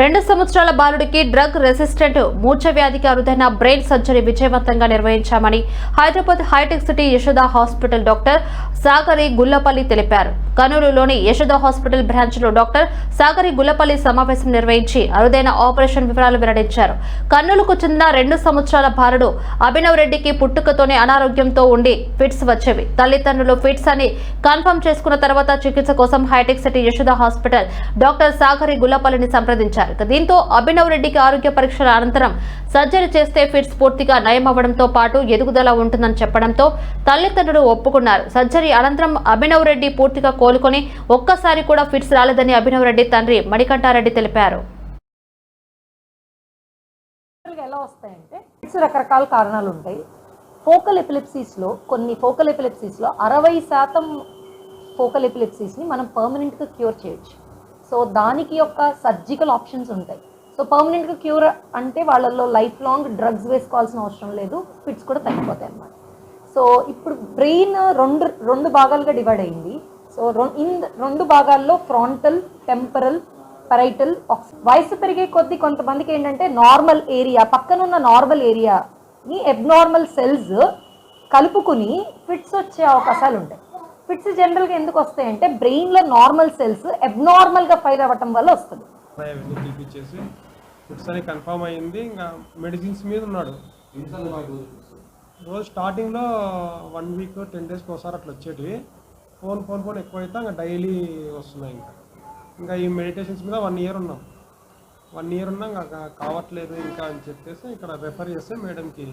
రెండు సంవత్సరాల బాలుడికి drug resistant మూర్ఛ వ్యాధికి అరుదైన బ్రెయిన్ సర్జరీ విజయవంతంగా నిర్వహించామని Hyderabad Hitech City Yashoda hospital doctor Sagari Gullapalli తెలిపారు. కర్నూలులోని యశోద హాస్పిటల్ బ్రాంచ్లో డాక్టర్ సాగరి గులపల్లి సమావేశం నిర్వహించి అరుదైన ఆపరేషన్ వివరాలు వెల్లడించారు. కర్నూలుకు చెందిన రెండు సంవత్సరాల బాలుడు అభినవ్ రెడ్డికి పుట్టుకతోనే అనారోగ్యంతో ఉండి ఫిట్స్ వచ్చేవి. తల్లిదండ్రులు ఫిట్స్ అని కన్ఫర్మ్ చేసుకున్న తర్వాత చికిత్స కోసం hitech City Yashoda hospital doctor Sagari గుల్లపల్లిని సంప్రదించారు. దీంతో అభినవ్ రెడ్డికి ఆరోగ్య పరీక్షల అనంతరం సర్జరీ చేస్తే ఫిట్స్ పూర్తిగా నయం అవ్వడంతో పాటు ఎదుగుదల ఉంటుందని చెప్పడంతో తల్లిదండ్రులు ఒప్పుకున్నారు. సర్జరీ అనంతరం అభినవ్ రెడ్డి పూర్తిగా కోలుకొని ఒక్కసారి కూడా ఫిట్స్ రాలేదని అభినవ్ రెడ్డి తండ్రి మణికంఠారెడ్డి తెలిపారు. ఎలా వస్తాయంటే ఫిట్స్ రకరకాల కారణాలు ఉంటాయి. ఫోకల్ ఎపిలిప్సీస్లో కొన్ని ఫోకల్ ఎపిలిప్సీస్లో అరవై శాతం ఫోకల్ ఎపిలిప్సీస్ని మనం పర్మనెంట్గా క్యూర్ చేయొచ్చు. సో దానికి యొక్క సర్జికల్ ఆప్షన్స్ ఉంటాయి. సో పర్మనెంట్గా క్యూర్ అంటే వాళ్ళల్లో లైఫ్ లాంగ్ డ్రగ్స్ వేసుకోవాల్సిన అవసరం లేదు. ఫిట్స్ కూడా తగ్గిపోతాయి అన్నమాట. సో ఇప్పుడు బ్రెయిన్ రెండు రెండు భాగాలుగా డివైడ్ అయింది. సో రొ- ఇన్ రెండు భాగాల్లో ఫ్రాంటల్ టెంపరల్ పరైటల్ వయసు పెరిగే కొద్దీ కొంతమందికి ఏంటంటే నార్మల్ ఏరియా పక్కనున్న నార్మల్ ఏరియాని అబ్నార్మల్ సెల్స్ కలుపుకుని ఫిట్స్ వచ్చే అవకాశాలు ఉంటాయి. ఫిట్స్ జనరల్గా ఎందుకు వస్తాయంటే బ్రెయిన్లో నార్మల్ సెల్స్ అబ్నార్మల్గా ఫైర్ అవ్వటం వల్ల వస్తుంది. ఫిట్స్ అని కన్ఫర్మ్ అయ్యింది ఇంకా మెడిసిన్స్ మీద ఉన్నాడు. రోజు స్టార్టింగ్లో వన్ వీక్ టెన్ డేస్కి ఒకసారి అట్లా వచ్చేటివి. ఫోన్ ఫోన్ ఫోన్ ఎక్కువైతే ఇంకా డైలీ వస్తున్నాయి ఇంకా. ఇంకా ఈ మెడిటేషన్స్ మీద వన్ ఇయర్ ఉన్నాం. వన్ ఇయర్ ఉన్నా ఇంకా కావట్లేదు ఇంకా అని చెప్పేసి ఇక్కడ రెఫర్ చేస్తే మేడంకి